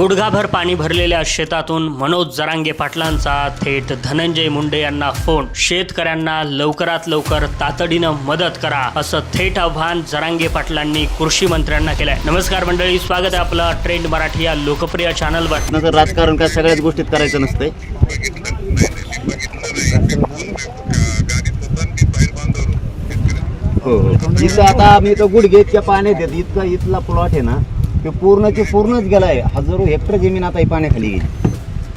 गुडघाभर पाणी भरलेल्या शेतातून मनोज जरांगे पाटलांचा थेट धनंजय मुंडे यांना फोन. शेतकऱ्यांना लवकरात लवकर तातडीनं मदत करा असं थेट आव्हान जरांगे पाटलांनी कृषी मंत्र्यांना केलंय. नमस्कार मंडळी स्वागत आहे आपलं ट्रेंड मराठी या लोकप्रिय चॅनलवर नंतर राजकारण काय सगळ्याच गोष्टीत करायचं नसतंय हो हो. इथं आता आम्ही तर गुडघे इतक्या पाण्यात इतका इथला प्लॉट आहे ना. ते पूर्णचे पूर्णच गेलाय. हजारो हेक्टर जमीन आता ही पाण्याखाली गेली.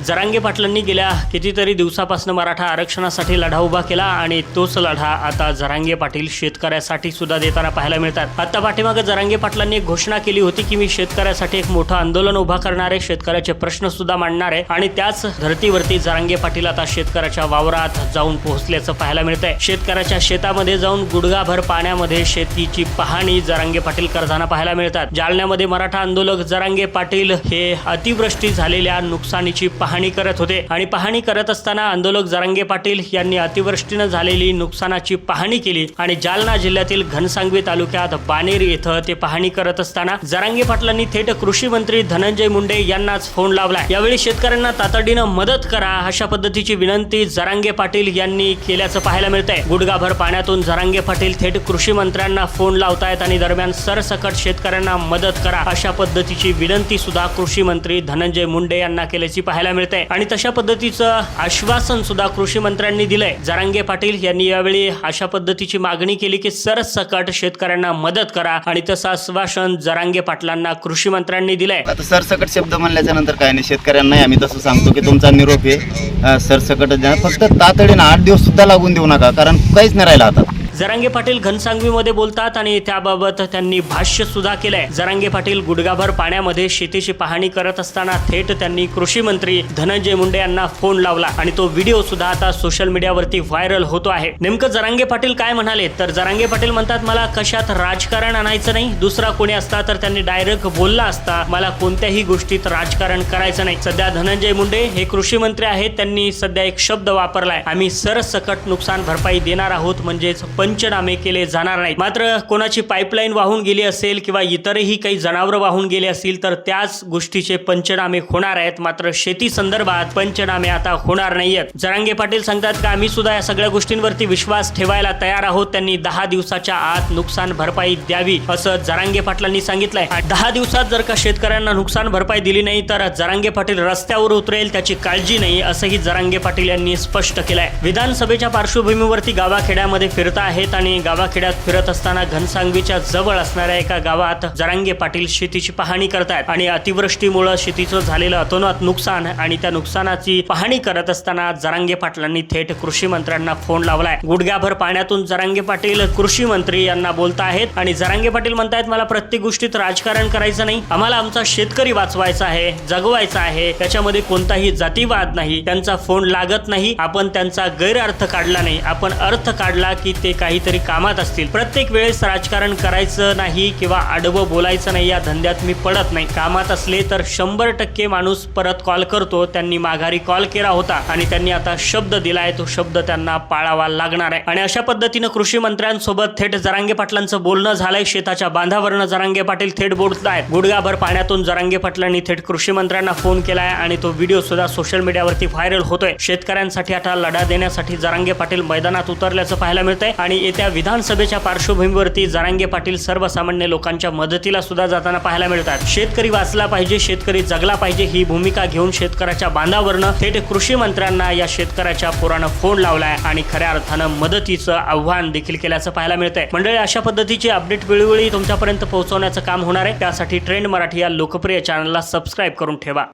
जरांगे पाटलांनी गेल्या कितीतरी दिवसापासून मराठा आरक्षणासाठी लढा उभा केला आणि तोच लढा आता जरांगे पाटील शेतकऱ्यासाठी सुद्धा देताना पाहायला मिळतात. आता पाठीमागे जरांगे पाटलांनी एक घोषणा केली होती की मी शेतकऱ्यासाठी एक मोठं आंदोलन उभा करणार आहे शेतकऱ्याचे प्रश्न सुद्धा मांडणार आहे आणि त्याच धर्तीवरती जरांगे पाटील आता शेतकऱ्याच्या वावरात जाऊन पोहोचल्याचं पाहायला मिळतंय. शेतकऱ्याच्या शेतामध्ये जाऊन गुडघाभर पाण्यामध्ये शेतीची पाहणी जरांगे पाटील करताना पाहायला मिळतात. जालन्यामध्ये मराठा आंदोलक जरांगे पाटील हे अतिवृष्टी झालेल्या नुकसानीची पाहणी करत होते. आणि पाहणी करत असताना आंदोलक जरांगे पाटील यांनी अतिवृष्टीनं झालेली नुकसानाची पाहणी केली आणि जालना जिल्ह्यातील घनसांगवी तालुक्यात बानेर येथे ते पाहणी करत असताना जरांगे पाटलांनी थेट कृषी मंत्री धनंजय मुंडे यांनाच फोन लावला. यावेळी शेतकऱ्यांना तातडीनं मदत करा अशा पद्धतीची विनंती जरांगे पाटील यांनी केल्याचं पाहायला मिळतंय. गुडगाभर पाण्यातून जरांगे पाटील थेट कृषी मंत्र्यांना फोन लावतायत आणि दरम्यान सरसकट शेतकऱ्यांना मदत करा अशा पद्धतीची विनंती सुद्धा कृषी मंत्री धनंजय मुंडे यांना केल्याची पाहायला मिळते आणि तशा पद्धतीचं आश्वासन सुद्धा कृषी मंत्र्यांनी दिलंय. जरांगे पाटील यांनी यावेळी अशा पद्धतीची मागणी केली की सरसकट शेतकऱ्यांना मदत करा आणि तसं आश्वासन जरांगे पाटलांना कृषी मंत्र्यांनी दिलंय. आता सरसकट शब्द म्हणल्याच्या नंतर काय नाही शेतकऱ्यांना आम्ही तसं सांगतो की तुमचा निरोप आहे सरसकट फक्त तातडीनं आठ दिवस सुद्धा लागून देऊ नका कारण काहीच नाही राहिलं आता. जरांगे पाटील घनसांगवीमध्ये बोलतात आणि त्याबाबत त्यांनी भाष्य सुद्धा केलंय. जरांगे पाटील गुडगाभर पाण्यामध्ये शेतीची पाहणी करत असताना थेट त्यांनी कृषी मंत्री धनंजय मुंडे यांना फोन लावला आणि तो व्हिडिओ सुद्धा आता सोशल मीडियावरती व्हायरल होतो आहे. नेमकं जरांगे पाटील काय म्हणाले? तर जरांगे पाटील म्हणतात मला कशात राजकारण आणायचं नाही? दुसरा कोणी असता तर त्यांनी डायरेक्ट बोलला असता. मला कोणत्याही गोष्टीत राजकारण करायचं नाही. सध्या धनंजय मुंडे हे कृषी मंत्री आहेत. त्यांनी सध्या एक शब्द वापरलाय. आम्ही सरसकट नुकसान भरपाई देणार आहोत. म्हणजेच पंचनामे केले जाणार नाहीत. मात्र कोणाची पाईपलाईन वाहून गेली असेल किंवा इतरही काही जनावरं वाहून गेले असतील तर त्याच गोष्टीचे पंचनामे होणार आहेत. मात्र शेती संदर्भात पंचनामे आता होणार नाहीयेत. जरांगे पाटील सांगतात का आम्ही सुद्धा या सगळ्या गोष्टींवरती विश्वास ठेवायला तयार आहोत. त्यांनी दहा दिवसाच्या आत नुकसान भरपाई द्यावी असं जरांगे पाटलांनी सांगितलंय. दहा दिवसात जर का शेतकऱ्यांना नुकसान भरपाई दिली नाही तर जरांगे पाटील रस्त्यावर उतरेल त्याची काळजी नाही असंही जरांगे पाटील यांनी स्पष्ट केलंय. विधानसभेच्या पार्श्वभूमीवरती गावाखेड्यामध्ये फिरता आहेत आणि गावाखेड्यात फिरत असताना घनसांगवीच्या जवळ असणाऱ्या एका गावात जरांगे पाटील शेतीची पाहणी करतायत. आणि अतिवृष्टीमुळे शेतीचं झालेलं अतोनात नुकसान आणि त्या नुकसानाची पाहणी करत असताना जरांगे पाटलांनी थेट कृषी मंत्र्यांना फोन लावलाय. गुडघ्याभर पाण्यातून जरांगे पाटील कृषी मंत्री यांना बोलत आहेत आणि जरांगे पाटील म्हणतायत मला प्रत्येक गोष्टीत राजकारण करायचं नाही. आम्हाला आमचा शेतकरी वाचवायचा आहे जगवायचा आहे. त्याच्यामध्ये कोणताही जातीवाद नाही. त्यांचा फोन लागत नाही. आपण त्यांचा गैरअर्थ काढला नाही. आपण अर्थ काढला की ते काहीतरी कामात असतील. प्रत्येक वेळेस राजकारण करायचं नाही किंवा आडवं बोलायचं नाही या धंद्यात मी पडत नाही. कामात असले तर शंभर टक्के माणूस परत कॉल करतो. त्यांनी माघारी कॉल केला होता आणि त्यांनी आता शब्द दिलाय. तो शब्द त्यांना पाळावा लागणार आहे. आणि अशा पद्धतीनं कृषी मंत्र्यांसोबत थेट जरांगे पाटलांचं बोलणं झालंय. शेताच्या बांधावरनं जरांगे पाटील थेट बोलत आहेत गुडगाभर पाण्यातून जरांगे पाटलांनी थेट कृषी मंत्र्यांना फोन केलाय आणि तो व्हिडिओ सुद्धा सोशल मीडियावरती व्हायरल होतोय. शेतकऱ्यांसाठी आता लढा देण्यासाठी जरांगे पाटील मैदानात उतरल्याचं पाहायला मिळतंय. आणि येत्या विधानसभेच्या पार्श्वभूमीवरती जरांगे पाटील सर्वसामान्य लोकांच्या मदतीला सुद्धा जाताना पाहायला मिळतात. शेतकरी वाचला पाहिजे शेतकरी जगला पाहिजे ही भूमिका घेऊन शेतकऱ्याच्या बांधावरनं थेट कृषी मंत्र्यांना या शेतकऱ्याच्या पोरानं फोन लावलाय आणि खऱ्या अर्थानं मदतीचं आव्हान देखील केल्याचं पाहायला मिळतंय. मंडळी अशा पद्धतीची अपडेट वेळोवेळी तुमच्यापर्यंत पोहोचवण्याचं काम होणार आहे. त्यासाठी ट्रेंड मराठी या लोकप्रिय चॅनलला सबस्क्राईब करून ठेवा.